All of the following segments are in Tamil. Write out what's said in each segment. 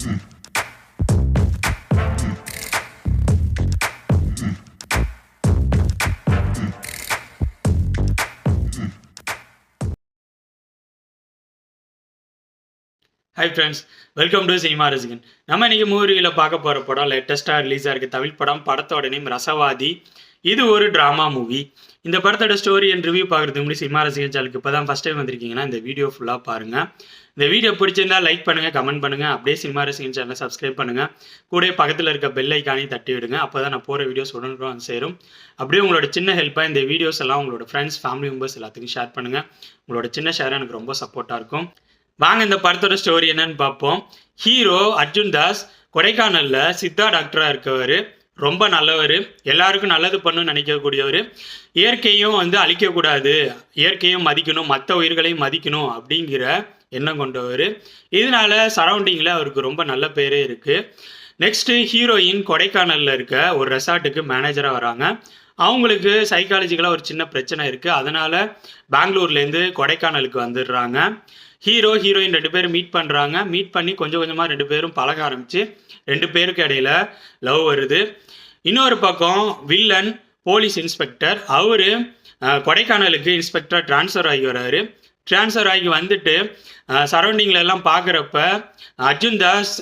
Mm-hmm. Hi friends welcome to cinema ரசிகன் நம்ம இன்னைக்கு மூவியில் பார்க்க போகிற படம் லேட்டஸ்ட்டாக ரிலீஸ் ஆகிருக்கு தமிழ் படம் படத்தோட நேம் ரசவாதி. இது ஒரு ட்ராமா மூவி இந்த படத்தோட ஸ்டோரி அண்ட் ரிவ்யூ பார்க்குறதுக்கு முன்னாடி சினிமா ரசிகன் சேனலுக்கு இப்போ தான் ஃபஸ்ட் டைம் வந்திருக்கீங்கன்னா இந்த வீடியோ ஃபுல்லாக பாருங்கள் இந்த வீடியோ பிடிச்சிருந்தா லைக் பண்ணுங்கள் கமெண்ட் பண்ணுங்கள் அப்படியே சினிமா ரசிகன் சேனலை சப்ஸ்கிரைப் பண்ணுங்கள் கூட பக்கத்தில் இருக்க பெல் ஐக்கானே தட்டி விடுங்க. அப்போ தான் நான் போகிற வீடியோஸ் உடனே வந்து சேரும். அப்படியே உங்களோட சின்ன ஹெல்ப்பாக இந்த வீடியோஸ் எல்லாம் உங்களோட ஃப்ரெண்ட்ஸ் ஃபேமிலி மெம்பர்ஸ் எல்லாத்துக்கும் ஷேர் பண்ணுங்கள் உங்களோட சின்ன ஷேர் எனக்கு ரொம்ப சப்போர்ட்டாக இருக்கும். வாங்க இந்த படத்தோட ஸ்டோரி என்னன்னு பார்ப்போம். ஹீரோ அர்ஜுன் தாஸ் கொடைக்கானலில் சித்தா டாக்டராக இருக்கவர். ரொம்ப நல்லவர். எல்லாருக்கும் நல்லது பண்ணணும்னு நினைக்கக்கூடியவர். இயற்கையும் வந்து அழிக்கக்கூடாது. இயற்கையும் மதிக்கணும். மற்ற உயிர்களையும் மதிக்கணும் அப்படிங்கிற எண்ணம் கொண்டவர். இதனால சரௌண்டிங்கில் அவருக்கு ரொம்ப நல்ல பேரே இருக்குது நெக்ஸ்ட்டு ஹீரோயின் கொடைக்கானலில் இருக்க ஒரு ரெசார்ட்டுக்கு மேனேஜராக வராங்க. அவங்களுக்கு சைக்காலஜிக்கலாக ஒரு சின்ன பிரச்சனை இருக்குது அதனால் பெங்களூர்லேருந்து கொடைக்கானலுக்கு வந்துடுறாங்க. ஹீரோ ஹீரோயின் ரெண்டு பேரும் மீட் பண்ணுறாங்க மீட் பண்ணி கொஞ்சம் கொஞ்சமாக ரெண்டு பேரும் பழக ஆரம்பித்து ரெண்டு பேருக்கு இடையில லவ் வருது. இன்னொரு பக்கம் வில்லன் போலீஸ் இன்ஸ்பெக்டர் அவர் கொடைக்கானலுக்கு இன்ஸ்பெக்டர் ட்ரான்ஸ்ஃபர் ஆகி வர்றாரு. ட்ரான்ஸ்ஃபர் ஆகி வந்துட்டு சரௌண்டிங்கில் எல்லாம் பார்க்குறப்ப அர்ஜுன் தாஸ்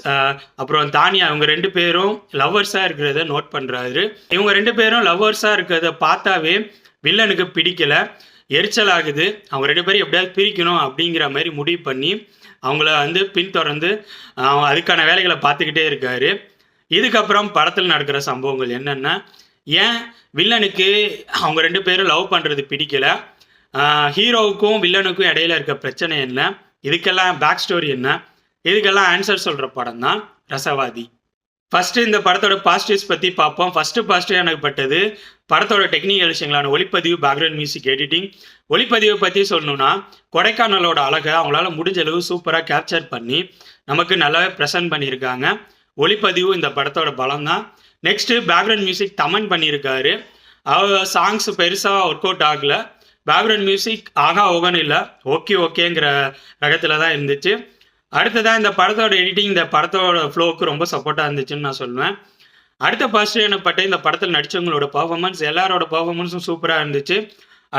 அப்புறம் தானியா அவங்க ரெண்டு பேரும் லவ்வர்ஸாக இருக்கிறத நோட் பண்ணுறாரு இவங்க ரெண்டு பேரும் லவ்வர்ஸாக இருக்கிறத பார்த்தாவே வில்லனுக்கு பிடிக்கல. எரிச்சல் ஆகுது. அவங்க ரெண்டு பேரும் எப்படியாவது பிரிக்கணும் அப்படிங்கிற மாதிரி முடிவு பண்ணி அவங்கள வந்து பின்தொடர்ந்து அதுக்கான வேலைகளை பார்த்துக்கிட்டே இருக்காரு. இதுக்கப்புறம் படத்தில் நடக்கிற சம்பவங்கள் என்னென்னா ஏன் வில்லனுக்கு அவங்க ரெண்டு பேரும் லவ் பண்ணுறது பிடிக்கலை? ஹீரோவுக்கும் வில்லனுக்கும் இடையில இருக்க பிரச்சனை என்ன? இதுக்கெல்லாம் பேக் ஸ்டோரி என்ன? இதுக்கெல்லாம் ஆன்சர் சொல்கிற படம் தான் ரசவாதி. ஃபஸ்ட்டு இந்த படத்தோட பாசிட்டிவ்ஸ் பற்றி பார்ப்போம். ஃபஸ்ட்டு பாசிட்டிவ் எனக்கு பட்டது படத்தோட டெக்னிக்கல் விஷயங்களான ஒளிப்பதிவு பேக்ரவுண்ட் மியூசிக் எடிட்டிங் ஒளிப்பதிவை பற்றி சொல்லணும்னா கொடைக்கானலோட அழகை அவங்களால முடிஞ்ச அளவு சூப்பராக கேப்சர் பண்ணி நமக்கு நல்லாவே ப்ரெசென்ட் பண்ணியிருக்காங்க. ஒளிப்பதிவு இந்த படத்தோட பலம் தான். நெக்ஸ்ட்டு பேக்ரவுண்ட் மியூசிக் தமன் பண்ணியிருக்காரு. அவ சாங்ஸ் பெருசாக ஒர்க் அவுட் ஆகல. பேக்ரவுண்ட் மியூசிக் ஆகா ஓகன்னு இல்லை. ஓகே ஓகேங்கிற ரகத்தில் தான் இருந்துச்சு. அடுத்ததாக இந்த படத்தோட எடிட்டிங் இந்த படத்தோட ஃப்ளோவுக்கு ரொம்ப சப்போர்ட்டாக இருந்துச்சுன்னு நான் சொல்லுவேன். அடுத்த பாசிட்டிவ் எனப்பட்ட இந்த படத்தில் நடித்தவங்களோட பர்ஃபார்மன்ஸ் எல்லாரோட பர்ஃபார்மன்ஸும் சூப்பராக இருந்துச்சு.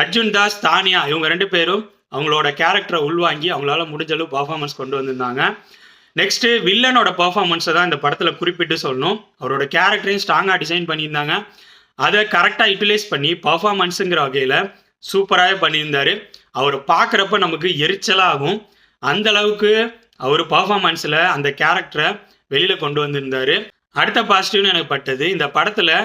அர்ஜுன் தாஸ் தானியா இவங்க ரெண்டு பேரும் அவங்களோட கேரக்டரை உள்வாங்கி அவங்களால முடிஞ்ச அளவு பர்ஃபார்மன்ஸ் கொண்டு வந்திருந்தாங்க. நெக்ஸ்ட்டு வில்லனோட பர்ஃபார்மன்ஸை தான் இந்த படத்தில் குறிப்பிட்டு சொல்லணும். அவரோட கேரக்டரையும் ஸ்ட்ராங்காக டிசைன் பண்ணியிருந்தாங்க. அதை கரெக்டாக யூட்டிலைஸ் பண்ணி பர்ஃபார்மன்ஸுங்கிற வகையில் சூப்பராகவே பண்ணியிருந்தாரு. அவரை பார்க்குறப்ப நமக்கு எரிச்சலாகும். அந்த அளவுக்கு அவர் பர்ஃபார்மன்ஸில் அந்த கேரக்டரை வெளியில் கொண்டு வந்திருந்தார். அடுத்த பாசிட்டிவ்னு எனக்கு பட்டது. இந்த படத்தில்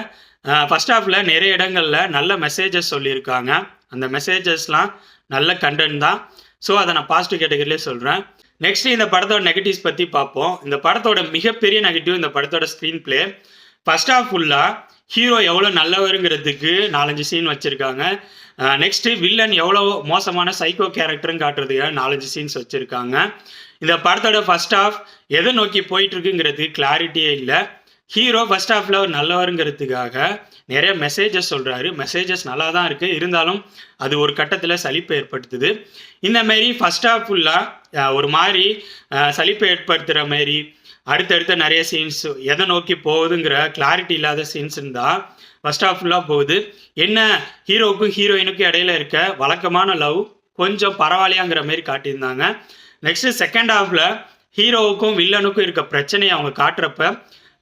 ஃபஸ்ட் ஹாஃபில் நிறைய இடங்களில் நல்ல மெசேஜஸ் சொல்லியிருக்காங்க. அந்த மெசேஜஸ்லாம் நல்ல கண்டென்ட் தான். ஸோ அதை நான் பாசிட்டிவ் கேட்டகரியிலே சொல்கிறேன் நெக்ஸ்ட் இந்த படத்தோட நெகட்டிவ்ஸ் பற்றி பார்ப்போம். இந்த படத்தோட மிகப்பெரிய நெகட்டிவ் இந்த படத்தோட ஸ்க்ரீன் பிளே ஃபர்ஸ்ட் ஹாஃப் ஃபுல்லாக ஹீரோ எவ்வளோ நல்லவருங்கிறதுக்கு நாலஞ்சு சீன் வச்சுருக்காங்க. நெக்ஸ்ட் வில்லன் எவ்வளோ மோசமான சைக்கோ கேரக்டர்னு காட்டுறதுக்காக நாலஞ்சு சீன்ஸ் வச்சுருக்காங்க. இந்த படத்தோட ஃபர்ஸ்ட் ஆஃப் எதை நோக்கி போயிட்டுருக்குங்கிறது கிளாரிட்டியே இல்லை. ஹீரோ ஃபர்ஸ்ட் ஹாஃபில் ஒரு நல்லவருங்கிறதுக்காக நிறைய மெசேஜஸ் சொல்கிறாரு மெசேஜஸ் நல்லா தான் இருக்குது இருந்தாலும் அது ஒரு கட்டத்தில் சலிப்பு ஏற்படுத்துது. இந்த மாரி ஃபர்ஸ்ட் ஹாஃப் ஃபுல்லாக ஒரு மாதிரி சலிப்பு ஏற்படுத்துகிற மாரி அடுத்தடுத்த நிறைய சீன்ஸ் எதை நோக்கி போகுதுங்கிற கிளாரிட்டி இல்லாத சீன்ஸ் இருந்தால் ஃபர்ஸ்ட் ஆஃப்லாம் ஃபுல்லாக போகுது. என்ன ஹீரோவுக்கும் ஹீரோயினுக்கும் இடையில இருக்க வழக்கமான லவ் கொஞ்சம் பரவாயில்லையாங்கிற மாதிரி காட்டியிருந்தாங்க. நெக்ஸ்ட் செகண்ட் ஹாஃப்ல ஹீரோவுக்கும் வில்லனுக்கும் இருக்க பிரச்சனையை அவங்க காட்டுறப்ப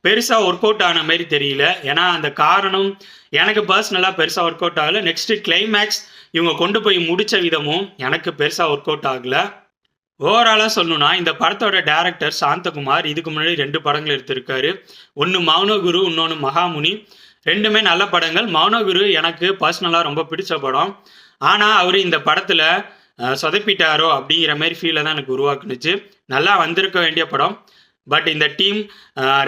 பெருசாக ஒர்க் அவுட் ஆன மாதிரி தெரியல. ஏன்னா அந்த காரணம் எனக்கு பர்சனலாக பெருசாக ஒர்க் அவுட் ஆகலை. நெக்ஸ்ட் கிளைமேக்ஸ் இவங்க கொண்டு போய் முடிச்ச விதமும் எனக்கு பெருசாக ஒர்க் அவுட் ஆகலை. ஓவராலாக சொல்லணும்னா இந்த படத்தோட டேரக்டர் சாந்தகுமார் இதுக்கு முன்னாடி ரெண்டு படங்கள் எடுத்திருக்காரு. ஒன்று மௌனகுரு இன்னொன்று மகாமுனி. ரெண்டுமே நல்ல படங்கள். மௌனகுரு எனக்கு பர்சனலாக ரொம்ப பிடிச்ச படம். ஆனால் அவர் இந்த படத்தில் சொதப்பிட்டாரோ அப்படிங்கிற மாதிரி ஃபீலை தான் எனக்கு உருவாக்குனுச்சு. நல்லா வந்திருக்க வேண்டிய படம். பட் இந்த டீம்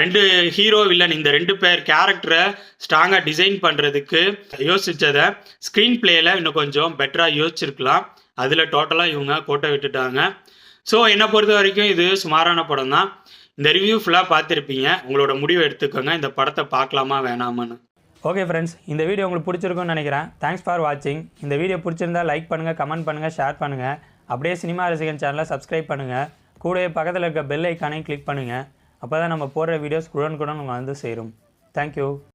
ரெண்டு ஹீரோ வில்லன் இந்த ரெண்டு பேர் கேரக்டரை ஸ்ட்ராங்காக டிசைன் பண்ணுறதுக்கு யோசித்ததை ஸ்க்ரீன் பிளேயில் இன்னும் கொஞ்சம் பெட்டராக யோசிச்சிருக்கலாம். அதில் டோட்டலாக இவங்க கோட்டை விட்டுட்டாங்க. ஸோ என்னை பொறுத்த வரைக்கும் இது சுமாரான படம் தான் இந்த ரிவ்யூ ஃபுல்லாக பார்த்துருப்பீங்க. உங்களோட முடிவை எடுத்துக்கோங்க. இந்த படத்தை பார்க்கலாமா வேணாமான்னு. ஓகே ஃப்ரெண்ட்ஸ் இந்த வீடியோ உங்களுக்கு பிடிச்சிருக்கும்னு நினைக்கிறேன். தேங்க்ஸ் ஃபார் வாட்சிங் இந்த வீடியோ பிடிச்சிருந்தா லைக் பண்ணுங்கள் கமெண்ட் பண்ணுங்கள் ஷேர் பண்ணுங்கள் அப்படியே சினிமா ரசிகன் சேனலை சப்ஸ்கிரைப் பண்ணுங்கள் கூடவே பக்கத்தில் இருக்க பெல் ஐக்கானையும் கிளிக் பண்ணுங்கள் அப்போ தான் நம்ம போடுற வீடியோஸ் குடன் குடன் வந்து சேரும். தேங்க்யூ